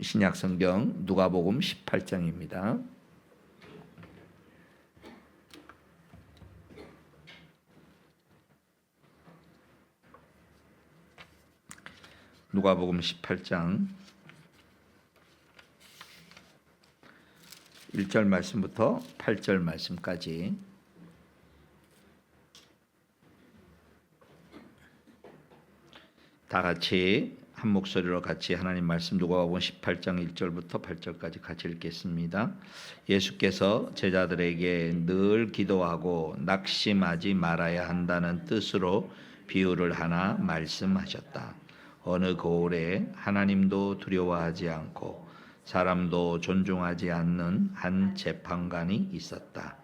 신약 성경 누가복음 18장입니다. 누가복음 18장 1절 말씀부터 8절 말씀까지 다 같이 한 목소리로 같이 하나님 말씀 누가복음 18장 1절부터 8절까지 같이 읽겠습니다. 예수께서 제자들에게 늘 기도하고 낙심하지 말아야 한다는 뜻으로 비유를 하나 말씀하셨다. 어느 거울에 하나님도 두려워하지 않고 사람도 존중하지 않는 한 재판관이 있었다.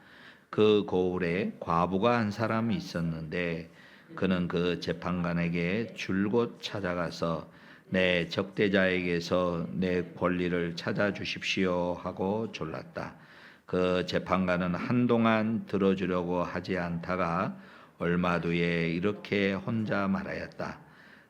그 거울에 과부가 한 사람이 있었는데 그는 그 재판관에게 줄곧 찾아가서 내 적대자에게서 내 권리를 찾아 주십시오 하고 졸랐다. 그 재판관은 한동안 들어주려고 하지 않다가 얼마 뒤에 이렇게 혼자 말하였다.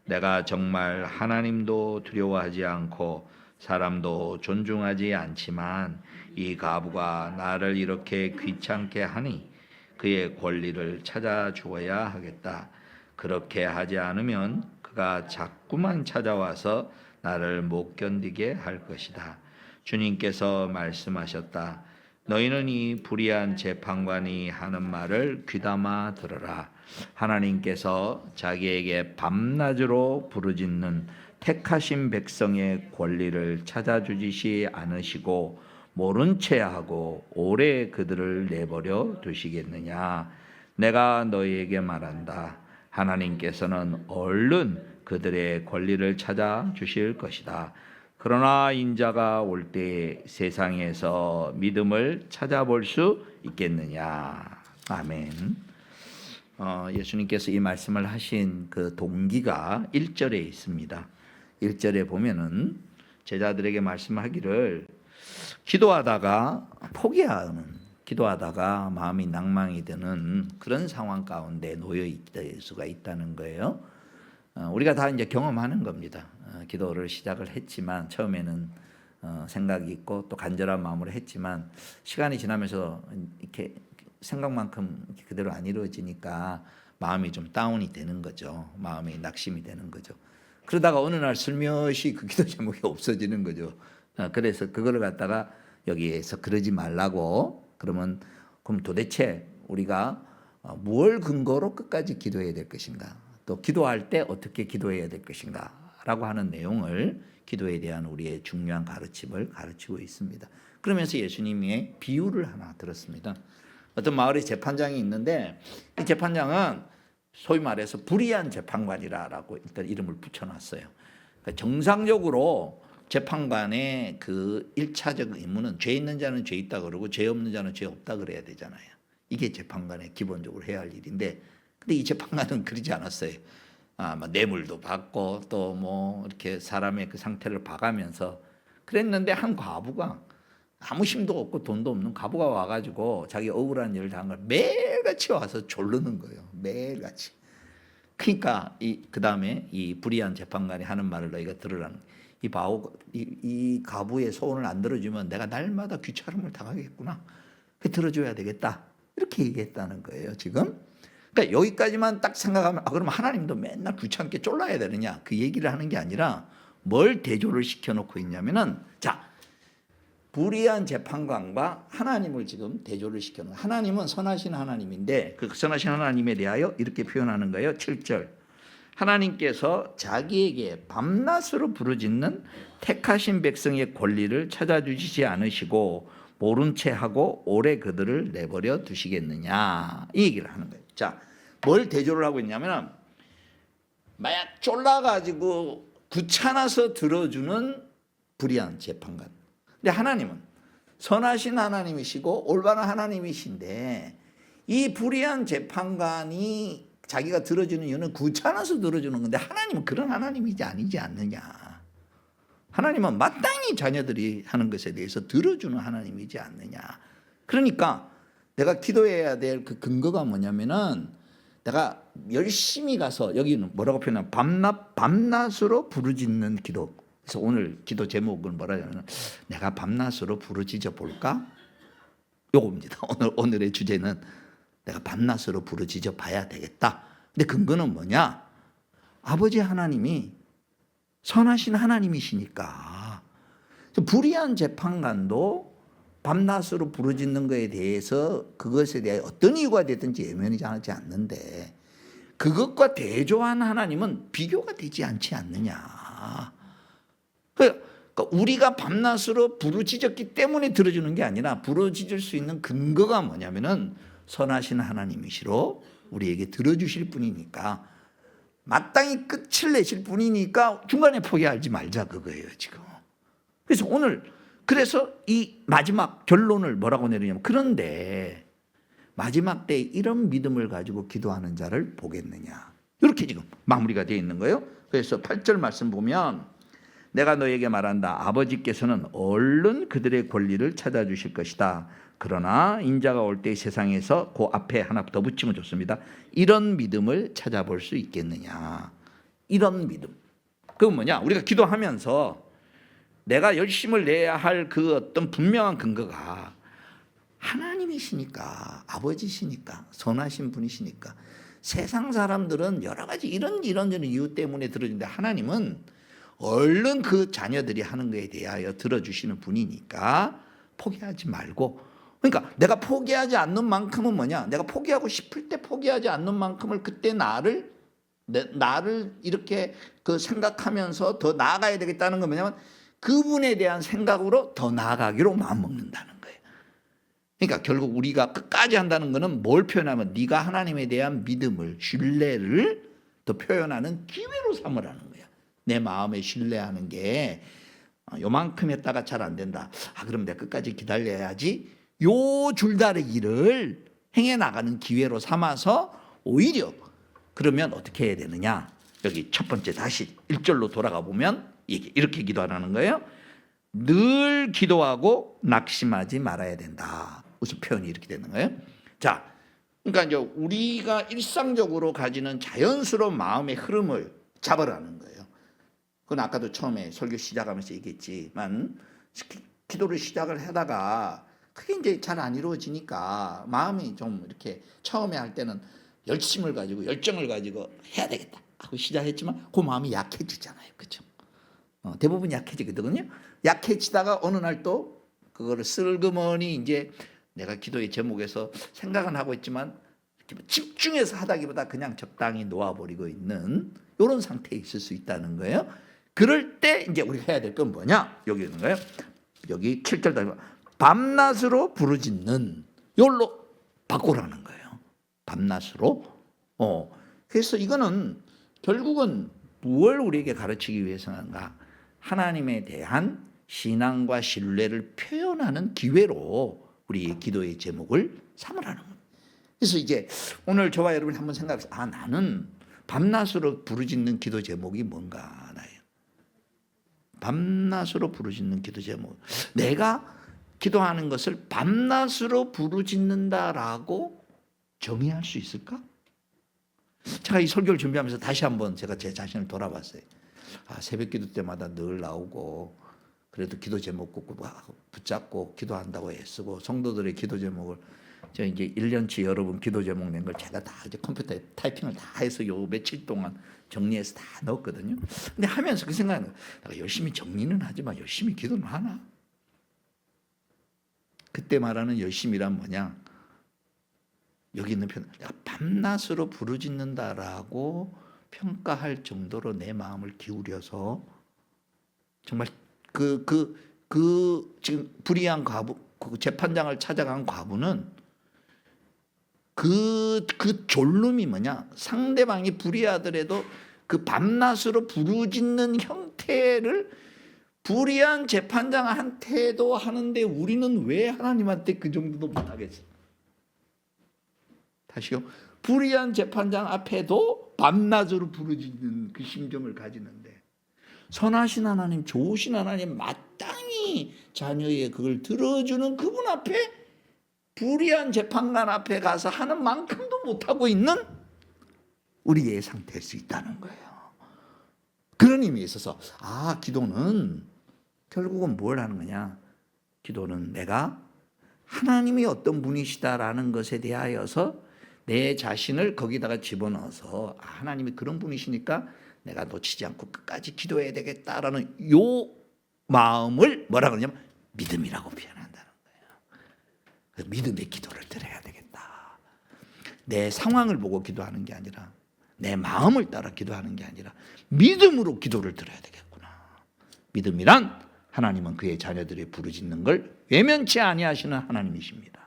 내가 정말 하나님도 두려워하지 않고 사람도 존중하지 않지만 이 가부가 나를 이렇게 귀찮게 하니 그의 권리를 찾아 주어야 하겠다. 그렇게 하지 않으면 그가 자꾸만 찾아와서 나를 못 견디게 할 것이다. 주님께서 말씀하셨다. 너희는 이 불의한 재판관이 하는 말을 귀담아 들어라. 하나님께서 자기에게 밤낮으로 부르짖는 택하신 백성의 권리를 찾아주지 않으시고 모른 채 하고 오래 그들을 내버려 두시겠느냐 내가 너희에게 말한다 하나님께서는 얼른 그들의 권리를 찾아 주실 것이다. 그러나 인자가 올 때 세상에서 믿음을 찾아볼 수 있겠느냐? 아멘. 어, 예수님께서 이 말씀을 하신 그 동기가 1절에 있습니다. 1절에 보면은 제자들에게 말씀하기를 기도하다가 포기하는 기도하다가 마음이 낭망이 드는 그런 상황 가운데 놓여 있을 수가 있다는 거예요. 어, 우리가 다 이제 경험하는 겁니다. 어, 기도를 시작을 했지만 처음에는 어, 생각이 있고 또 간절한 마음으로 했지만 시간이 지나면서 이렇게 생각만큼 그대로 안 이루어지니까 마음이 좀 다운이 되는 거죠. 마음이 낙심이 되는 거죠. 그러다가 어느 날 슬며시 그 기도 제목이 없어지는 거죠. 어, 그래서 그거를 갖다가 여기에서 그러지 말라고 그러면 그럼 도대체 우리가 어, 무엇 근거로 끝까지 기도해야 될 것인가? 또 기도할 때 어떻게 기도해야 될 것인가 라고 하는 내용을 기도에 대한 우리의 중요한 가르침을 가르치고 있습니다. 그러면서 예수님의 비유를 하나 들었습니다. 어떤 마을에 재판장이 있는데 이 재판장은 소위 말해서 불의한 재판관이라고 일단 이름을 붙여놨어요. 그러니까 정상적으로 재판관의 그 1차적 의무는 죄 있는 자는 죄 있다 그러고 죄 없는 자는 죄 없다 그래야 되잖아요. 이게 재판관의 기본적으로 해야 할 일인데 근데 이 재판관은 그러지 않았어요. 아, 뭐 뇌물도 받고 또 뭐 이렇게 사람의 그 상태를 봐가면서 그랬는데 한 과부가 아무 힘도 없고 돈도 없는 과부가 와가지고 자기 억울한 일을 당한 걸 매일같이 와서 졸르는 거예요. 매일같이. 그러니까 이 그 다음에 이 불의한 재판관이 하는 말을 너희가 들으라는 이 바오 이, 이 가부의 소원을 안 들어주면 내가 날마다 귀찮음을 당하겠구나. 그 들어줘야 되겠다. 이렇게 얘기했다는 거예요. 지금. 그러니까 여기까지만 딱 생각하면 아 그럼 하나님도 맨날 귀찮게 쫄라야 되느냐 그 얘기를 하는 게 아니라 뭘 대조를 시켜놓고 있냐면은 자 불의한 재판관과 하나님을 지금 대조를 시켜놓은 하나님은 선하신 하나님인데 그 선하신 하나님에 대하여 이렇게 표현하는 거예요. 7절. 하나님께서 자기에게 밤낮으로 부르짖는 택하신 백성의 권리를 찾아주시지 않으시고 모른 채 하고 오래 그들을 내버려 두시겠느냐 이 얘기를 하는 거예요. 자, 뭘 대조를 하고 있냐면 마약 쫄라가지고 귀찮아서 들어주는 불의한 재판관. 근데 하나님은 선하신 하나님이시고 올바른 하나님이신데 이 불의한 재판관이 자기가 들어주는 이유는 귀찮아서 들어주는 건데 하나님은 그런 하나님이지 아니지 않느냐. 하나님은 마땅히 자녀들이 하는 것에 대해서 들어주는 하나님이지 않느냐. 그러니까 내가 기도해야 될 그 근거가 뭐냐면은 내가 열심히 가서 여기는 뭐라고 표현하면 밤낮 밤낮으로 부르짖는 기도. 그래서 오늘 기도 제목은 뭐라냐면 내가 밤낮으로 부르짖어 볼까? 요겁니다. 오늘 오늘의 주제는 내가 밤낮으로 부르짖어 봐야 되겠다. 근데 근거는 뭐냐? 아버지 하나님이 선하신 하나님이시니까 불의한 재판관도 밤낮으로 부르짖는 것에 대해서 그것에 대해 어떤 이유가 되든지 예면이지 않는데 그것과 대조한 하나님은 비교가 되지 않지 않느냐. 그러니까 우리가 밤낮으로 부르짖었기 때문에 들어주는 게 아니라 부르짖을 수 있는 근거가 뭐냐면은 선하신 하나님이시로 우리에게 들어주실 분이니까 마땅히 끝을 내실 분이니까 중간에 포기하지 말자 그거예요 지금. 그래서 오늘 그래서 이 마지막 결론을 뭐라고 내리냐면 그런데 마지막 때 이런 믿음을 가지고 기도하는 자를 보겠느냐. 이렇게 지금 마무리가 되어 있는 거예요. 그래서 8절 말씀 보면 내가 너에게 말한다. 아버지께서는 얼른 그들의 권리를 찾아주실 것이다. 그러나 인자가 올 때 세상에서 그 앞에 하나 더 붙이면 좋습니다. 이런 믿음을 찾아볼 수 있겠느냐. 이런 믿음. 그건 뭐냐? 우리가 기도하면서 내가 열심을 내야 할 그 어떤 분명한 근거가 하나님이시니까 아버지시니까 선하신 분이시니까 세상 사람들은 여러 가지 이런 이런 이유 때문에 들어주는데 하나님은 얼른 그 자녀들이 하는 것에 대하여 들어주시는 분이니까 포기하지 말고 그러니까 내가 포기하지 않는 만큼은 뭐냐 내가 포기하고 싶을 때 포기하지 않는 만큼을 그때 나를 내, 나를 이렇게 그 생각하면서 더 나아가야 되겠다는 건 뭐냐면 그분에 대한 생각으로 더 나아가기로 마음먹는다는 거예요. 그러니까 결국 우리가 끝까지 한다는 것은 뭘 표현하면 네가 하나님에 대한 믿음을 신뢰를 더 표현하는 기회로 삼으라는 거야. 내 마음에 신뢰하는 게 어, 요만큼 했다가 잘 안 된다. 아 그럼 내가 끝까지 기다려야지. 요 줄다리기를 행해 나가는 기회로 삼아서 오히려 그러면 어떻게 해야 되느냐? 여기 첫 번째 다시 1절로 돌아가 보면 이게 이렇게 기도하라는 거예요. 늘 기도하고 낙심하지 말아야 된다. 무슨 표현이 이렇게 되는 거예요? 자, 그러니까 이제 우리가 일상적으로 가지는 자연스러운 마음의 흐름을 잡으라는 거예요. 그건 아까도 처음에 설교 시작하면서 얘기했지만 기도를 시작을 하다가 그게 이제 잘 안 이루어지니까 마음이 좀 이렇게 처음에 할 때는 열심을 가지고 열정을 가지고 해야 되겠다 하고 시작했지만 그 마음이 약해지잖아요, 그렇죠? 어, 대부분 약해지거든요. 약해지다가 어느 날 또 그거를 슬그머니 이제 내가 기도의 제목에서 생각은 하고 있지만 집중해서 하다기보다 그냥 적당히 놓아버리고 있는 이런 상태에 있을 수 있다는 거예요. 그럴 때 이제 우리가 해야 될 건 뭐냐? 여기 있는 거예요. 여기 7절 다 밤낮으로 부르짖는 요로 바꾸라는 거예요. 밤낮으로. 어. 그래서 이거는 결국은 무엇을 우리에게 가르치기 위해서인가? 하나님에 대한 신앙과 신뢰를 표현하는 기회로 우리 기도의 제목을 삼으라는 겁니다. 그래서 이제 오늘 저와 여러분이 한번 생각해서 아 나는 밤낮으로 부르짖는 기도 제목이 뭔가. 밤낮으로 부르짖는 기도 제목. 내가 기도하는 것을 밤낮으로 부르짖는다라고 정의할 수 있을까? 제가 이 설교를 준비하면서 다시 한번 제가 제 자신을 돌아봤어요. 아, 새벽 기도 때마다 늘 나오고 그래도 기도 제목 꼭 붙잡고 기도한다고 애쓰고 성도들의 기도 제목을 저 이제 1년치 여러분 기도 제목 낸 걸 제가 다 이제 컴퓨터에 타이핑을 다 해서 요 며칠 동안 정리해서 다 넣었거든요. 근데 하면서 그 생각은 내가 열심히 정리는 하지만 열심히 기도는 하나? 그때 말하는 열심이란 뭐냐? 여기 있는 표현 내가 밤낮으로 부르짖는다라고 평가할 정도로 내 마음을 기울여서 정말 그 그 그 지금 불의한 과부 그 재판장을 찾아간 과부는 그 그 졸름이 뭐냐 상대방이 불의하더라도 그 밤낮으로 부르짖는 형태를 불의한 재판장한테도 하는데 우리는 왜 하나님한테 그 정도도 못하겠어? 다시요. 불의한 재판장 앞에도 밤낮으로 부르짖는 그 심정을 가지는데 선하신 하나님, 좋으신 하나님, 마땅히 자녀의 그걸 들어주는 그분 앞에 불의한 재판관 앞에 가서 하는 만큼도 못하고 있는 우리의 상태일 수 있다는 거예요. 그런 의미에 있어서 아 기도는 결국은 뭘 하는 거냐? 기도는 내가 하나님이 어떤 분이시다라는 것에 대하여서 내 자신을 거기다가 집어넣어서 아, 하나님이 그런 분이시니까 내가 놓치지 않고 끝까지 기도해야 되겠다라는 요 마음을 뭐라 그러냐면 믿음이라고 거예요. 믿음의 기도를 드려야 되겠다. 내 상황을 보고 기도하는 게 아니라 내 마음을 따라 기도하는 게 아니라 믿음으로 기도를 드려야 되겠구나. 믿음이란 하나님은 그의 자녀들이 부르짖는 걸 외면치 아니하시는 하나님이십니다.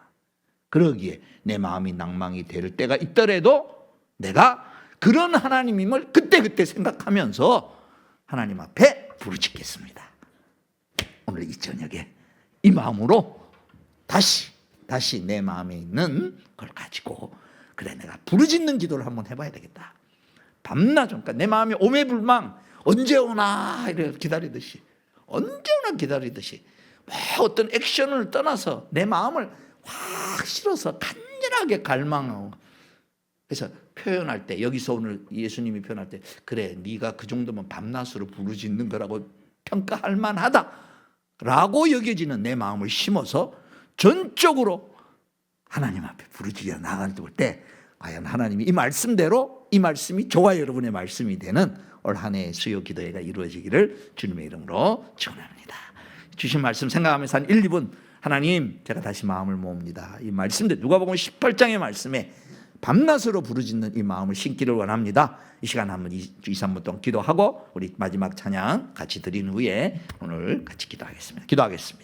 그러기에 내 마음이 낭망이 될 때가 있더라도 내가 그런 하나님임을 그때그때 생각하면서 하나님 앞에 부르짖겠습니다. 오늘 이 저녁에 이 마음으로 다시 다시 내 마음에 있는 걸 가지고 그래 내가 부르짖는 기도를 한번 해봐야 되겠다. 밤낮 그러니까 내 마음이 오매불망 언제 오나 이래 기다리듯이 언제 오나 기다리듯이 뭐 어떤 액션을 떠나서 내 마음을 확 실어서 간절하게 갈망하고 그래서 표현할 때 여기서 오늘 예수님이 표현할 때 그래 네가 그 정도면 밤낮으로 부르짖는 거라고 평가할 만하다라고 여겨지는 내 마음을 심어서 전적으로 하나님 앞에 부르짖어 나갈 때 과연 하나님이 이 말씀대로 이 말씀이 저와 여러분의 말씀이 되는 올 한 해의 수요 기도회가 이루어지기를 주님의 이름으로 축원합니다. 주신 말씀 생각하면서 한 1, 2분 하나님 제가 다시 마음을 모읍니다. 이 말씀대 누가복음 18장의 말씀에 밤낮으로 부르짖는 이 마음을 심기를 원합니다. 이 시간 한번 2, 3분 동안 기도하고 우리 마지막 찬양 같이 드린 후에 오늘 같이 기도하겠습니다. 기도하겠습니다.